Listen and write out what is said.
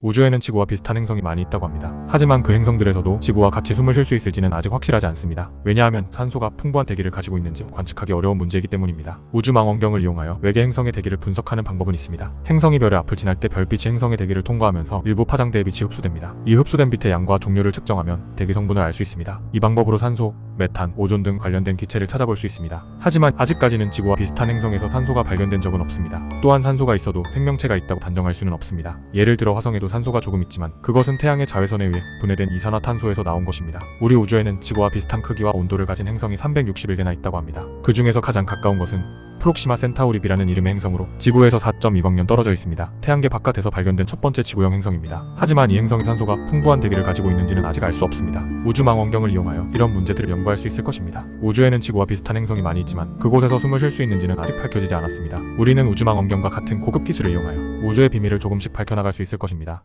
우주에는 지구와 비슷한 행성이 많이 있다고 합니다. 하지만 그 행성들에서도 지구와 같이 숨을 쉴 수 있을지는 아직 확실하지 않습니다. 왜냐하면 산소가 풍부한 대기를 가지고 있는지 관측하기 어려운 문제이기 때문입니다. 우주망원경을 이용하여 외계 행성의 대기를 분석하는 방법은 있습니다. 행성이 별의 앞을 지날 때 별빛이 행성의 대기를 통과하면서 일부 파장대의 빛이 흡수됩니다. 이 흡수된 빛의 양과 종류를 측정하면 대기 성분을 알 수 있습니다. 이 방법으로 산소, 메탄, 오존 등 관련된 기체를 찾아볼 수 있습니다. 하지만 아직까지는 지구와 비슷한 행성에서 산소가 발견된 적은 없습니다. 또한 산소가 있어도 생명체가 있다고 단정할 수는 없습니다. 예를 들어 화성에도 산소가 조금 있지만 그것은 태양의 자외선에 의해 분해된 이산화탄소에서 나온 것입니다. 우리 우주에는 지구와 비슷한 크기와 온도를 가진 행성이 361개나 있다고 합니다. 그 중에서 가장 가까운 것은 프록시마 센타우리 B라는 이름의 행성으로 지구에서 4.2광년 떨어져 있습니다. 태양계 바깥에서 발견된 첫 번째 지구형 행성입니다. 하지만 이 행성의 산소가 풍부한 대기를 가지고 있는지는 아직 알 수 없습니다. 우주 망원경을 이용하여 이런 문제들을 연구할 수 있을 것입니다. 우주에는 지구와 비슷한 행성이 많이 있지만 그곳에서 숨을 쉴 수 있는지는 아직 밝혀지지 않았습니다. 우리는 우주 망원경과 같은 고급 기술을 이용하여 우주의 비밀을 조금씩 밝혀나갈 수 있을 것입니다.